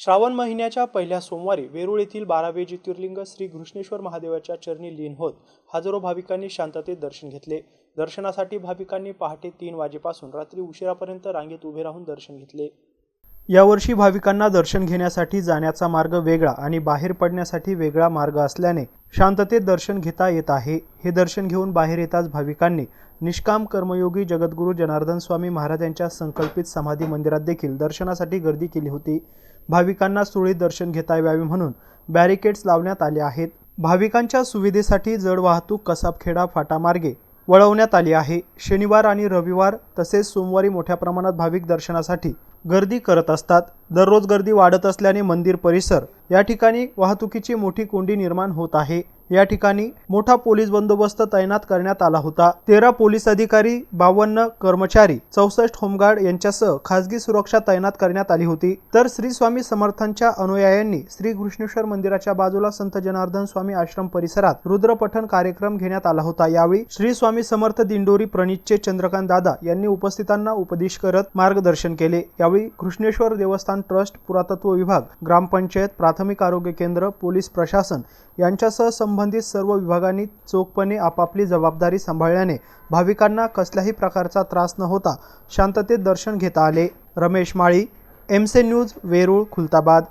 श्रावण महिन्याच्या पहिल्या सोमवारी वेरूळ येथील बारावे ज्योतिर्लिंग श्री घृष्णेश्वर महादेवाच्या चरणी लीन होत हजारो भाविकांनी शांततेत दर्शन घेतले. दर्शनासाठी भाविकांनी पहाटे तीन वाजेपासून रात्री उशिरापर्यंत रांगेत उभे राहून दर्शन घेतले. यावर्षी भाविकांना दर्शन घेण्यासाठी जाण्याचा मार्ग वेगळा आणि बाहेर पडण्यासाठी वेगळा मार्ग असल्याने शांततेत दर्शन घेता येत आहे. हे दर्शन घेऊन बाहेर येताच भाविकांनी निष्काम कर्मयोगी जगद्गुरू जनार्दन स्वामी महाराजांच्या संकल्पित समाधी मंदिरात देखील दर्शनासाठी गर्दी केली होती. भाविकांना सुळी दर्शन घेता यावे म्हणून बॅरिकेड्स लावण्यात आले आहेत. भाविकांच्या सुविधेसाठी जड वाहतूक कसाबखेडा फाटामार्गे वळवण्यात आली आहे. शनिवार आणि रविवार तसेच सोमवारी मोठ्या प्रमाणात भाविक दर्शनासाठी गर्दी करत असतात. दररोज गर्दी वाढत असल्याने मंदिर परिसर या ठिकाणी वाहतुकीची मोठी कोंडी निर्माण होत आहे. या ठिकाणी मोठा पोलीस बंदोबस्त तैनात करण्यात आला होता. तेरा पोलीस अधिकारी बावन्न कर्मचारी चौसष्ट होमगार्ड यांच्यासह खासगी सुरक्षा तैनात करण्यात आली होती. तर श्री स्वामी समर्थांच्या अनुयायांनी श्री कृष्णेश्वर मंदिराच्या बाजूला संत जनार्दन स्वामी आश्रम परिसरात रुद्रपठण कार्यक्रम घेण्यात आला होता. यावेळी श्री स्वामी समर्थ दिंडोरी प्रणितचे चंद्रकांत दादा यांनी उपस्थितांना उपदेश करत मार्गदर्शन केले. यावेळी कृष्णेश्वर देवस्थान ट्रस्ट पुरातत्व विभाग ग्रामपंचायत प्राथमिक आरोग्य केंद्र पोलीस प्रशासन यांच्यासह संबंधित सर्व विभागांनी चोखपणे आपापली जबाबदारी सांभाळल्याने भाविकांना कसल्याही प्रकारचा त्रास न होता शांततेत दर्शन घेता आले. रमेश माळी एमसे न्यूज वेरूळ खुलताबाद.